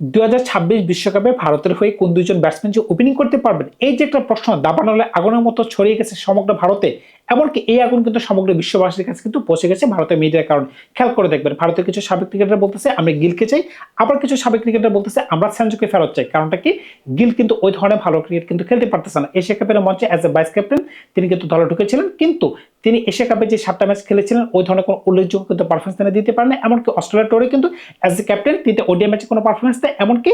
দু বিশ্বকাপে ভারতের হয়ে কোন দুইজন ব্যাটসম্যান যে ওপেনিং করতে পারবেন, এই যে একটা প্রশ্ন, দাবানলে আগুনের মতো ছড়িয়ে গেছে সমগ্র ভারতে, এমনকি এই আগুন কিন্তু সমগ্র বিশ্ববাসীর কাছে কিন্তু পৌঁছে গেছে ভারতের মিডিয়ার কারণ। খেয়াল করে দেখবেন, ভারতের কিছু সাবেক ক্রিকেটার বলতেছে আমি গিলকে চাই। আবার কিছু সাবেক ক্রিকেটার বলতেছে, আমরা স্যানজোকে ফেরত চাই। কারণটা কি? গিল কিন্তু ওই ধরনের ভালো ক্রিকেট কিন্তু খেলতে পারতেছে না। এশিয়া কাপের মঞ্চে অ্যাজ এ ভাইস ক্যাপ্টেন তিনি কিন্তু দলে ঢুকেছিলেন, কিন্তু তিনি এশিয়া কাপে যে সাতটা ম্যাচ খেলেছিলেন, ওই ধরনের কোনো উল্লেখযোগ্য কিন্তু পারফরমেন্স তিনি দিতে পারেন এমনকি অস্ট্রেলিয়া টোরে কিন্তু অ্যাজ এ ক্যাপ্টেন তিনি ওডিয়া ম্যাচে কোনো পারফরমেন্স দেয় এমনকি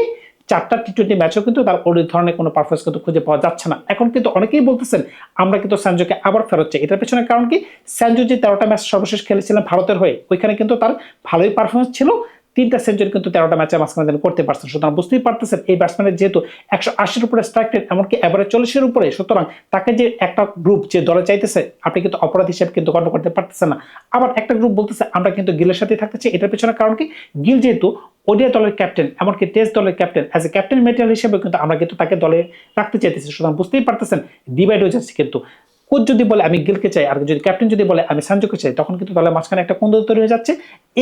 চারটা টি টোয়েন্টি ম্যাচও কিন্তু তার ওই ধরনের কোনো পারফরমেন্স কিন্তু খুঁজে পাওয়া যাচ্ছে না। এখন কিন্তু অনেকেই বলতেছেন, আমরা কিন্তু স্যানজুকে আবার ফেরত চাই এটার পেছনে কারণ কি? স্যানজো যে তেরোটা ম্যাচ সর্বশেষ খেলেছিলেন ভারতের হয়ে, ওইখানে কিন্তু তার ভালোই পারফরমেন্স ছিল। তিনটা সেঞ্চুরি কিন্তু তেরোটা ম্যাচে মাঝখানে তিনি করতে পারছেন। সুতরাং বুঝতেই পারতেছেন এই ব্যাটসম্যানের যেহেতু একশো আশির উপরে স্ট্রাইক রেট এমনকি এবারে চল্লিশের উপরে, সুতরাং তাকে যে একটা গ্রুপ যে দলে চাইতেছে, আপনি কিন্তু অপরাধ হিসেবে কিন্তু গণ্য করতে পারতেছেন না। আবার একটা গ্রুপ বলতেছে, আমরা কিন্তু গিলের সাথে থাকতে চাই এটার পেছনে কারণ কি? গিল যেহেতু ওডিয়া দলের ক্যাপ্টেন এমনকি টেস্ট দলের captain as a captain material হিসেবে কিন্তু আমরা কিন্তু তাকে দলে রাখতে চাইতেছি। সুতরাং বুঝতেই পারতেছেন, ডিভাইড হয়ে যাচ্ছে কিন্তু। কোচ যদি বলে, আমি গিলকে চাই, আর যদি ক্যাপ্টেন যদি বলে, আমি সানজোকে চাই, তখন কিন্তু দলের মাঝখানে একটা কোন তৈরি হয়ে যাচ্ছে।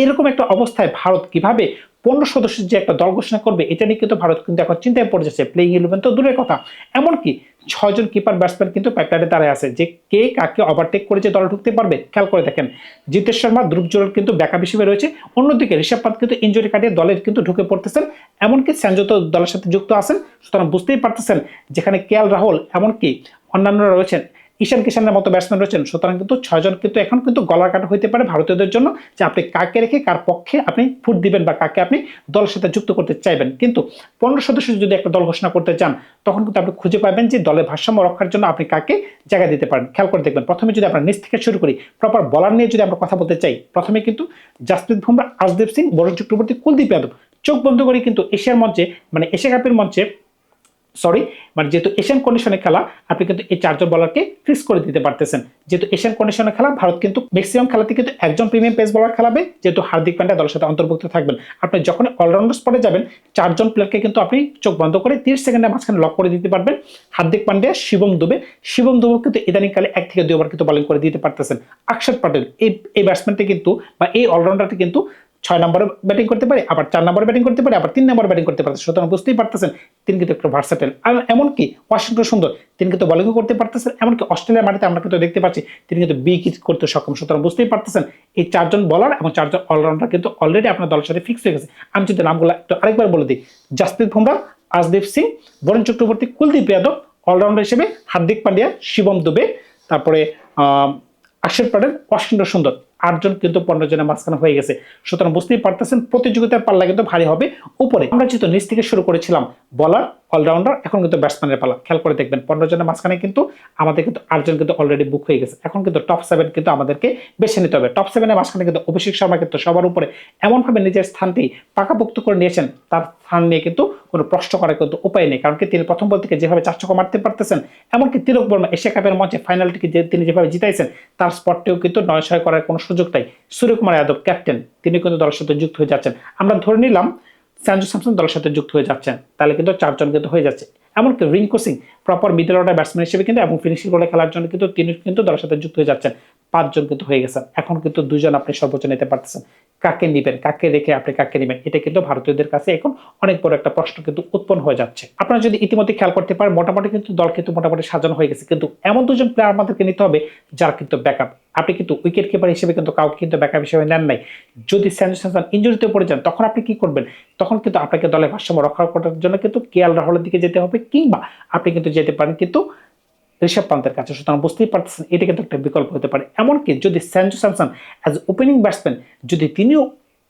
এরকম একটা অবস্থায় ভারত কীভাবে পনেরো সদস্যের যে একটা দল ঘোষণা করবে, এটা নিয়ে কিন্তু ভারত কিন্তু এখন চিন্তায় পড়ে যাচ্ছে। প্লেইং ইলেভেন তো দূরের কথা। এমনকি ছয়জন কিপার ব্যাটসম্যান কিন্তু পাইপলাইনে দাঁড়ায় আছে। যে কে কাকে ওভারটেক করে যে দলে ঢুকতে পারবে, খেয়াল করে দেখেন। জিতেশ শর্মা, ধ্রুব জোরেল কিন্তু ব্যাকআপ হিসেবে রয়েছে। অন্যদিকে ঋষভ পান্ত কিন্তু ইঞ্জুরি কাটিয়ে দলের কিন্তু ঢুকে পড়তেছেন। এমনকি স্যানজো তো দলের সাথে যুক্ত আছেন, সুতরাং বুঝতেই পারতেছেন যেখানে কেএল রাহুল, এমনকি অন্যান্যরা রয়েছেন। ঈশান কিষানের মতো ব্যাটসম্যান রয়েছেন। সুতরাং কিন্তু ছয়জন কিন্তু এখন কিন্তু গলার কাটা হইতে পারে ভারতীয়দের জন্য যে আপনি কাকে রেখে কার পক্ষে আপনি ফুট দিবেন বা কাকে আপনি দলের সাথে যুক্ত করতে চাইবেন। কিন্তু পনেরো সদস্য যদি একটা দল ঘোষণা করতে চান, তখন কিন্তু আপনি খুঁজে পাবেন যে দলের ভারসাম্য রক্ষার জন্য আপনি কাকে জায়গা দিতে পারেন। খেয়াল করে দেখবেন, প্রথমে যদি আমরা নিচ থেকে শুরু করি প্রপার বলার নিয়ে যদি আমরা কথা বলতে চাই, প্রথমে কিন্তু জাসপ্রীত বুমরা আজদীপ সিং, বরুণ চক্রবর্তী, কুলদীপ যাদব। চোখ বন্ধ করে কিন্তু এশিয়ার মঞ্চে মানে এশিয়া কাপের মঞ্চে সরি মানে যেহেতু এশিয়ান কন্ডিশনে খেলা, আপনি কিন্তু এই চারজন বলারকে ফিক্স করে দিতে পারতেছেন। যেহেতু এশিয়ান কন্ডিশনে খেলা, ভারত কিন্তু ম্যাক্সিমাম খেলাতে কিন্তু একজন প্রিমিয়াম পেস বলার খেলাবে, যেহেতু হার্দিক পান্ডা দলের সাথে অন্তর্ভুক্ত থাকবেন। আপনি যখন অলরাউন্ডার স্পটে যাবেন, চারজন প্লেয়ারকে কিন্তু আপনি চোখ বন্ধ করে তিরিশ সেকেন্ডের মাঝখানে লক করে দিতে পারবেন। হার্দিক পান্ডিয়া শিবম দুবে শিবম দুবে কিন্তু ইদানিংকালে এক থেকে দুইবার কিন্তু বলিং করে দিতে পারতেছেন। অক্ষর প্যাটেল এই এই ব্যাটসম্যানটি কিন্তু বা এই অলরাউন্ডারটি কিন্তু ছয় নম্বরে ব্যাটিং করতে পারে, আবার চার নম্বরে ব্যাটিং করতে পারে, আবার তিন নম্বরে ব্যাটিং করতে পারে। সুতরাং বুঝতেই পারতেছেন, তিনি কিন্তু একটু ভার্সাটেল এমনকি ওয়াশিংটন সুন্দর, তিনি কিন্তু বোলিংও করতে পারতেছেন, এমনকি অস্ট্রেলিয়ার মাটিতে আমরা কিন্তু দেখতে পাচ্ছি, তিনি কিন্তু বি কিট করতে সক্ষম। সুতরাং বুঝতেই পারতেছেন, এই চারজন বলার এবং চারজন অলরাউন্ডার কিন্তু অলরেডি আপনার দলের সাথে ফিক্স হয়ে গেছে। আমি যদি নামগুলো একটু আরেকবার বলে দিই, জাসপ্রীত বুমরা আজদীপ সিং, বরুণ চক্রবর্তী, কুলদীপ যাদব অলরাউন্ডার হিসেবে, হার্দিক পান্ডিয়া, শিবম দুবে, তারপরে আশির প্যাটেল ওয়াশিংটন সুন্দর। আটজন কিন্তু পনেরো জনের মাঝখানে হয়ে গেছে। সুতরাং বুঝতেই পারতেছেন, প্রতিযোগিতার পাল্লা কিন্তু ভারী হবে। উপরে আমরা যেহেতু নিচ থেকে শুরু করেছিলাম বলার অলরাউন্ডার এখন কিন্তু ব্যাটসম্যানের পালা। খেয়াল করে দেখবেন, পনেরো জনের মাঝখানে কিন্তু আমাদের কিন্তু আটজন কিন্তু অলরেডি বুক হয়ে গেছে। এখন কিন্তু টপ সেভেন কিন্তু আমাদেরকে বেছে নিতে হবে। টপ সেভেনের মাঝখানে কিন্তু অভিষেক শর্মা কিন্তু সবার উপরে এমনভাবে নিজের স্থানটি পাকাপোক্ত করে নিয়েছেন, তার স্থান নিয়ে কিন্তু কোনো প্রশ্ন করার কিন্তু উপায় নেই। কারণ কি তিনি প্রথম বল থেকে যেভাবে চার ছক্কা মারতে পারতেছেন, এমনকি তিলক বর্মা এশিয়া কাপের মঞ্চে ফাইনালটিকে যে তিনি যেভাবে জিতাইছেন, তার স্পটটিও কিন্তু নয় ছয় করার কোনো সুযোগ নাই। সূর্যকুমার যাদব ক্যাপ্টেন তিনি কিন্তু দলের সাথে যুক্ত হয়ে যাচ্ছেন। আমরা ধরে নিলাম, স্যানজো স্যামসন দলের সাথে যুক্ত হয়ে যাচ্ছেন, তাহলে কিন্তু চারজন কিন্তু হয়ে যাচ্ছে। এমনকি Rinku Singh proper middle order batsman হিসেবে কিন্তু এবং ফিনিশিং রোলে খেলার জন্য কিন্তু তিনি কিন্তু দলের সাথে যুক্ত হয়ে যাচ্ছেন। পাঁচজন কিন্তু হয়ে গেছেন। এখন কিন্তু দুজন আপনি সর্বোচ্চ নিতে পারতেছেন। কাকে নিবেন? কাকে রেখে আপনি কাকে নেবেন? এটা কিন্তু ভারতীয়দের কাছে এখন অনেক বড় একটা প্রশ্ন কিন্তু উৎপন্ন হয়ে যাচ্ছে। আপনারা যদি ইতিমধ্যে খেয়াল করতে পারেন, মোটামুটি কিন্তু দল কিন্তু মোটামুটি সাজানো হয়ে গেছে। কিন্তু এমন দুজন প্লেয়ার আমাদেরকে নিতে হবে যারা কিন্তু ব্যাকআপ আপনি কিন্তু উইকেট কিপার হিসেবে কিন্তু কাউকে কিন্তু ব্যাকআপ হিসেবে নেন নাই। যদি স্যামসন ইঞ্জুরিতে পড়ে যান, তখন আপনি কি করবেন? তখন কিন্তু আপনাকে দলের ভারসাম্য রক্ষা করার জন্য কিন্তু কেএল রাহুলের দিকে যেতে হবে কিংবা আপনি কিন্তু যেতে পারেন কিন্তু ঋষভ পান্তের কাছে। সুতরাং বুঝতেই পারতেছেন, এটা কিন্তু একটা বিকল্প হতে পারে। এমনকি যদি Sanju Samson as opening batsman যদি তিনিও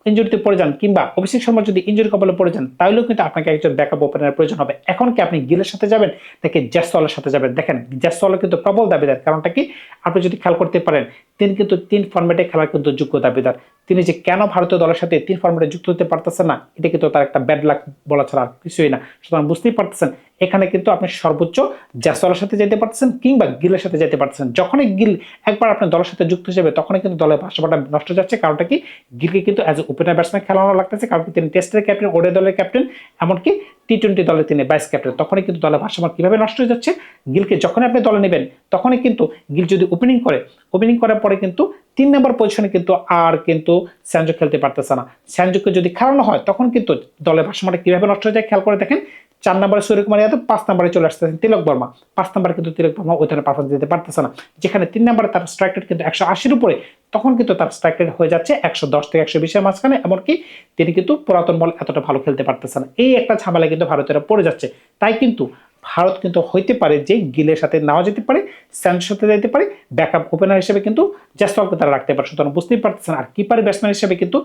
ইঞ্জুরিতে পড়ে যান কিংবা অভিষেক শর্মা যদি ইঞ্জুরি কবলে পড়ে যান তাহলেও কিন্তু আপনাকে একজন ব্যাকআপ ওপেনারের প্রয়োজন হবে। এখন কি আপনি গিলের সাথে যাবেন, নাকি জ্যাসওয়ালের সাথে যাবেন? দেখেন জ্যাসওয়ালের কিন্তু প্রবল দাবিদার। কারণটা কি? আপনি যদি খেয়াল করতে পারেন, তিনি কিন্তু তিন ফর্মেটে খেলার কিন্তু যোগ্য দাবিদার। তিনি যে কেন ভারতীয় দলের সাথে তিন ফর্মেটে যুক্ত হতে পারতেছেন না, এটা কিন্তু তার একটা ব্যাড লাক বলা ছাড়া কিছুই না। সুতরাং বুঝতেই পারতেছেন এখানে কিন্তু আপনি সর্বোচ্চ জ্যাসওয়ালের সাথে যেতে পারতেছেন কিংবা গিলের সাথে যেতে পারতেছেন। যখনই গিল একবার আপনার দলের সাথে যুক্ত হিসেবে তখনই কিন্তু দলের ভাষাটা নষ্ট যাচ্ছে। কারণটা কি? গিলকে কিন্তু অ্যাজ এ ওপেনার ব্যাটসম্যান খেলানো লাগতেছে। কারণ তিনি টেস্টের ক্যাপ্টেন ওডে দলের ক্যাপ্টেন এমনকি টি টোয়েন্টি দলে তিনি ভাইস ক্যাপ্টেন তখনই কিন্তু দলের ভারসাম্য কীভাবে নষ্ট হয়ে যাচ্ছে? গিলকে যখনই আপনি দলে নেবেন, তখনই কিন্তু গিল যদি ওপেনিং করে ওপেনিং করার পরে কিন্তু তিন নম্বর পজিশনে কিন্তু আর কিন্তু স্যানজো খেলতে পারতেছে না। স্যানজোকে যদি খেলানো হয়, তখন কিন্তু দলের ভারসাম্যটা কীভাবে নষ্ট হয়ে যায়? খেয়াল করে দেখেন চার নম্বরে সূর্যকুমার যাদব, পাঁচ নম্বরে চলে আসতেছেন তিলক বর্মা। পাঁচ নম্বরে কিন্তু তিলক বর্মা ওই ধরনের পারফরমেন্স দিতে পারতেছে না। যেখানে তিন নম্বরে তার স্ট্রাইক রেট কিন্তু একশো আশির উপরে, তখন কিন্তু তার স্ট্রাইক রেট হয়ে যাচ্ছে একশো দশ থেকে একশো বিশের মাঝখানে, এমনকি তিনি কিন্তু পুরাতন বল এতটা ভালো খেলতে পারতেছে না। এই একটা ঝামেলা কিন্তু ভারতেরা পড়ে যাচ্ছে। তাই কিন্তু ভারত কিন্তু হইতে পারে যে গিলের সাথে নেওয়া যেতে পারে স্যান্ডের সাথে যেতে পারে ব্যাকআপ ওপেনার হিসেবে কিন্তু জ্যাসওয়ালকে তারা রাখতে পারে। সুতরাং বুঝতেই পারতেছেন, আর কিপার ব্যাটসম্যান হিসেবে কিন্তু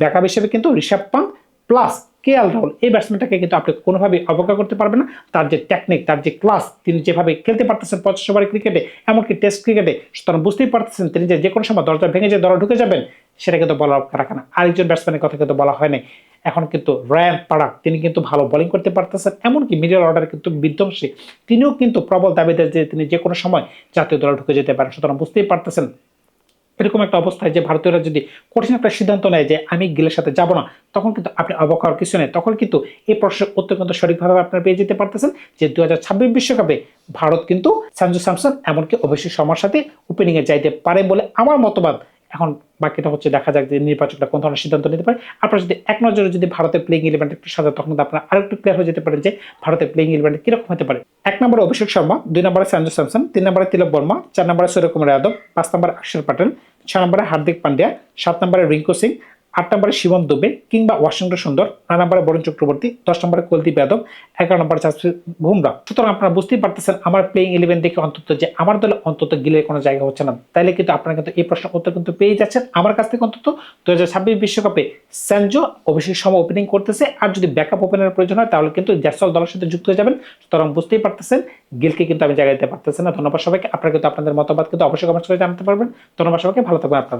ব্যাকআপ হিসেবে কিন্তু Rishabh Pant plus K L Rahul এই ব্যাটসম্যানটাকে কিন্তু আপনি কোনোভাবেই অবজ্ঞা করতে পারবেন না। তার যে টেকনিক তার যে ক্লাস তিনি যেভাবে খেলতে পারতেছেন পঞ্চাশ ওভারের ক্রিকেটে এমনকি টেস্ট ক্রিকেটে সুতরাং বুঝতেই পারতেছেন তিনি যে কোনো সময় দরজা ভেঙে যে দরা ঢুকে যাবেন, সেটা কিন্তু বলা রাখা না আরেকজন ব্যাটসম্যানের কথা কিন্তু বলা হয় নাই এখন কিন্তু রয়ান পাড়াক তিনি কিন্তু ভালো বোলিং করতে পারতেছেন, এমনকি মিডল অর্ডার কিন্তু বিধ্বংসী। তিনিও কিন্তু প্রবল দাবিদার যে তিনি যে কোনো সময় জাতীয় দলে ঢুকে যেতে পারেন, সুতরাং বুঝতেই পারতেছেন এরকম একটা অবস্থায় যে ভারতীয়রা যদি কঠিন একটা সিদ্ধান্ত নেয় যে আমি গিলের সাথে যাব না, তখন কিন্তু আপনি অবাক হওয়ার কিছু নেই। তখন কিন্তু এই প্রশ্নের উত্তর কিন্তু সঠিকভাবে আপনারা পেয়ে যেতে পারতেছেন যে দু বিশ্বকাপে ভারত কিন্তু সঞ্জু স্যামসন এমনকি অবশ্যই সমার সাথে ওপেনিংয়ে যাইতে পারে বলে আমার মতবাদ। এখন বাকিটা হচ্ছে দেখা যাক যে নির্বাচকরা কোন ধরনের সিদ্ধান্ত নিতে পারে। আপনারা যদি এক নজরে যদি ভারতের প্লেইং ইলেভেন একটু সাজা তখন আপনার আরেকটু ক্লিয়ার হয়ে যেতে পারে যে ভারতের প্লেইং ইলেভেন কীরকম হতে পারে। এক নম্বরে অভিষেক শর্মা, দুই নম্বরে সঞ্জু স্যামসন, তিন নম্বরে তিলক বর্মা, চার নম্বরে সূর্যকুমার যাদব, পাঁচ নম্বরে অক্ষর প্যাটেল ছয় নম্বরে হার্দিক পান্ডিয়া, সাত নম্বরে রিঙ্কু সিং আট নম্বরে শিবন দুবে কিংবা ওয়াশিংটন সুন্দর, নয় নম্বরে বরুণ চক্রবর্তী, দশ নম্বরে কুলদীপ যাদব, এগারো নম্বরে জাসপ্রীত বুমরা। সুতরাং আপনারা বুঝতেই পারতেছেন, আমার প্লেইং ইলেভেন দেখে অন্তত যে আমার দলে অন্তত গিলের কোনো জায়গা হচ্ছে না। তাইলে কিন্তু আপনারা কিন্তু এই প্রশ্নের উত্তর কিন্তু পেয়ে যাচ্ছেন। আমার কাছ থেকে অন্তত দু হাজার ছাব্বিশ বিশ্বকাপে স্যানজো অভিষেক সময় ওপেনিং করতেছে। আর যদি ব্যাকআপ ওপেনের প্রয়োজন হয়, তাহলে কিন্তু জ্যাসল দলের সাথে যুক্ত হয়ে যাবেন। সুতরাং বুঝতেই পারতেছেন, গিলকে কিন্তু আমি জায়গা দিতে পারতেছি না। ধন্যবাদ সবাইকে। আপনারা কিন্তু আপনাদের মতামত কিন্তু অবশ্যই কমেন্ট করে জানাতে পারবেন। ধন্যবাদ সবাইকে। ভালো থাকবেন আপনারা।